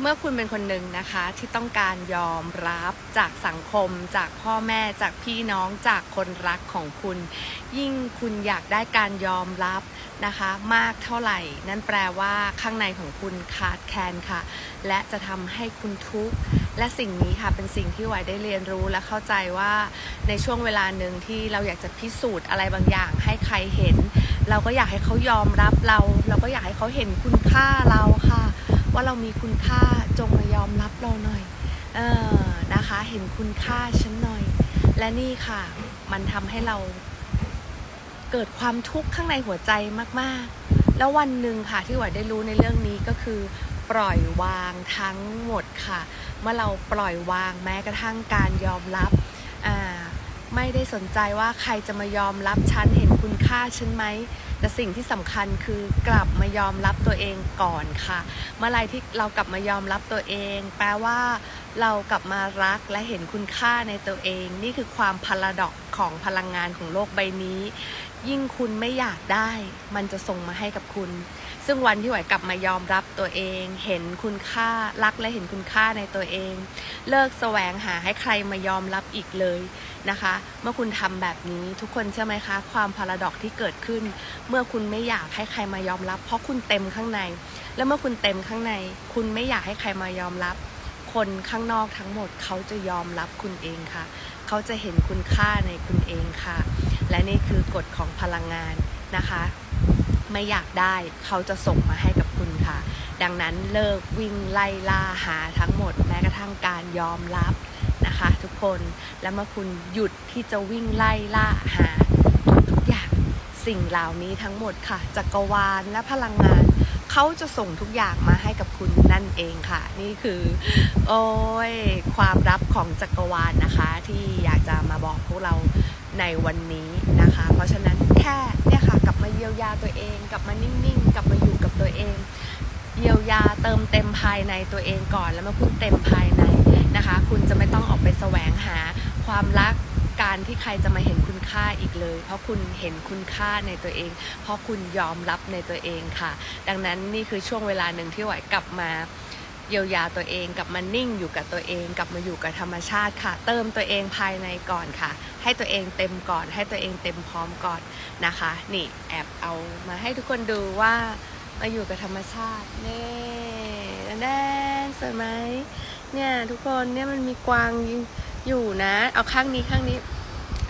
เมื่อคุณเป็นคนหนึ่งนะคะที่ต้องการยอมรับจากสังคม จากพ่อแม่จากพี่น้องจากคนรักของคุณ ยิ่งคุณอยากได้การยอมรับนะคะ มากเท่าไหร่ นั่นแปลว่าข้างในของคุณขาดแคลนค่ะ และจะทำให้คุณทุกข์และสิ่งนี้ค่ะเป็นสิ่งที่หวได้เรียนรู้และเข้าใจว่าในช่วงเวลาหนึ่งที่เราอยากจะพิสูจน์อะไรบางอย่างให้ใครเห็น เราก็อยากให้เขายอมรับเรา เราก็อยากให้เขาเห็นคุณค่าเราค่ะ เรามีคุณค่าจงมายอมรับเราหน่อย เออนะคะ เห็นคุณค่าฉันหน่อย และนี่ค่ะ มันทำให้เราเกิดความทุกข์ข้างในหัวใจมากๆ แล้ววันหนึ่งค่ะที่หวายได้รู้ในเรื่องนี้ก็คือ ปล่อยวางทั้งหมดค่ะ เมื่อเราปล่อยวางแม้กระทั่งการยอมรับอ่าไม่ได้สนใจว่าใครจะมายอมรับฉันเห็นคุณค่าฉันไหม แต่สิ่งที่สำคัญคือกลับมายอมรับตัวเองก่อนค่ะ เมื่อไรที่เรากลับมายอมรับตัวเอง แปลว่าเรากลับมารักและเห็นคุณค่าในตัวเอง นี่คือความพลาดอกของพลังงานของโลกใบนี้ ยิ่งคุณไม่อยากได้ มันจะส่งมาให้กับคุณ ซึ่งวันที่หวยกลับมายอมรับตัวเอง เห็นคุณค่ารักและเห็นคุณค่าในตัวเอง เลิกแสวงหาให้ใครมายอมรับอีกเลยนะคะ เมื่อคุณทำแบบนี้ทุกคนเชื่อไหมคะ ความพาราดอกที่เกิดขึ้น เมื่อคุณไม่อยากให้ใครมายอมรับ เพราะคุณเต็มข้างใน แล้วเมื่อคุณเต็มข้างใน คุณไม่อยากให้ใครมายอมรับ คนข้างนอกทั้งหมดเขาจะยอมรับคุณเองค่ะ เขาจะเห็นคุณค่าในคุณเองค่ะ และนี่คือกฎของพลังงานนะคะ ไม่อยากได้เขาจะส่งมาให้กับคุณค่ะ ดังนั้นเลิกวิ่งไล่ล่าหาทั้งหมดแม้กระทั่งการยอมรับนะคะทุกคนและเมื่อคุณหยุดที่จะวิ่งไล่ล่าหาทุกอย่างสิ่งเหล่านี้ทั้งหมดค่ะจักรวาลและพลังงานเขาจะส่งทุกอย่างมาให้กับคุณนั่นเองค่ะ นี่คือ โอ้ยความลับของจักรวาลนะคะ ที่อยากจะมาบอกพวกเราในวันนี้นะคะ เพราะฉะนั้น เยียวยาตัวเองกลับมานิ่งๆกลับมาอยู่กับตัวเอง เยียวยาเติมเต็มภายในตัวเองก่อนแล้วมาพูดเต็มภายในนะคะ คุณจะไม่ต้องออกไปแสวงหาความรักการที่ใครจะมาเห็นคุณค่าอีกเลย เพราะคุณเห็นคุณค่าในตัวเอง เพราะคุณยอมรับในตัวเองค่ะ ดังนั้นนี่คือช่วงเวลาหนึ่งที่ไหวกลับมา เยียวยาตัวเองกลับมานิ่งอยู่กับตัวเองกลับมาอยู่กับธรรมชาติค่ะ เติมตัวเองภายในก่อนค่ะ ให้ตัวเองเต็มก่อน ให้ตัวเองเต็มพร้อมก่อนนะคะ นี่แอบเอามาให้ทุกคนดูว่ามาอยู่กับธรรมชาตินี่แดนสวยไหมเนี่ยทุกคนเนี่ยมันมีกวางอยู่นะ เอาข้างนี้ข้างนี้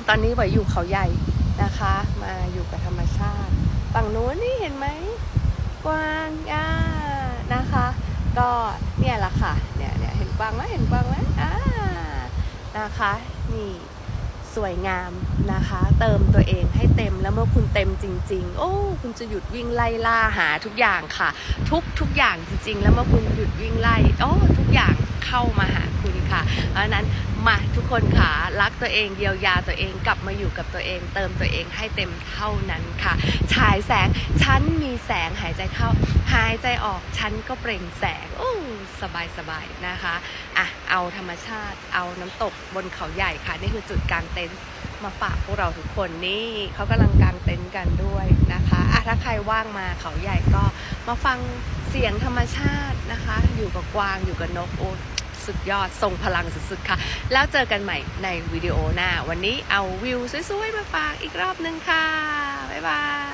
ตอนนี้ไหวอยู่เขาใหญ่นะคะ มาอยู่กับธรรมชาติฝั่งโน้นนี่เห็นไหมกวางอ่า ก็เนี่ยแหละค่ะเนี่ยเนี่ยเห็นกวางไหมเห็นกวางไหมอ่านะคะนี่สวยงามนะคะ เติมตัวเองให้เต็มแล้วเมื่อคุณเต็มจริง ๆ โอ้คุณจะหยุดวิ่งไล่ล่าหาทุกอย่างค่ะ ทุกทุกอย่างจริง ๆ แล้วเมื่อคุณหยุดวิ่งไล่โอ้ทุกอย่าง เข้ามาหาคุณค่ะ เพราะนั้นมาทุกคนค่ะรักตัวเองเยียวยาตัวเองกลับมาอยู่กับตัวเอง เติมตัวเองให้เต็มเท่านั้นค่ะฉายแสงฉันมีแสงหายใจเข้า หายใจออกฉันก็เปล่งแสงโอ้สบายสบายๆนะคะอะเอาธรรมชาติเอาน้ำตกบนเขาใหญ่ค่ะ นี่คือจุดกลางเต็นท์มาฝากพวกเราทุกคนนี่เขากำลังกางเต็นท์กันด้วยนะคะอะถ้าใครว่างมาเขาใหญ่ก็มาฟังเสียงธรรมชาตินะคะ อยู่กับกวางอยู่กับนกโอ้ สุดยอดทรงพลังสุดๆค่ะ แล้วเจอกันใหม่ในวิดีโอหน้า วันนี้เอาวิวสวยๆมาฝากอีกรอบนึงค่ะ บ๊ายบาย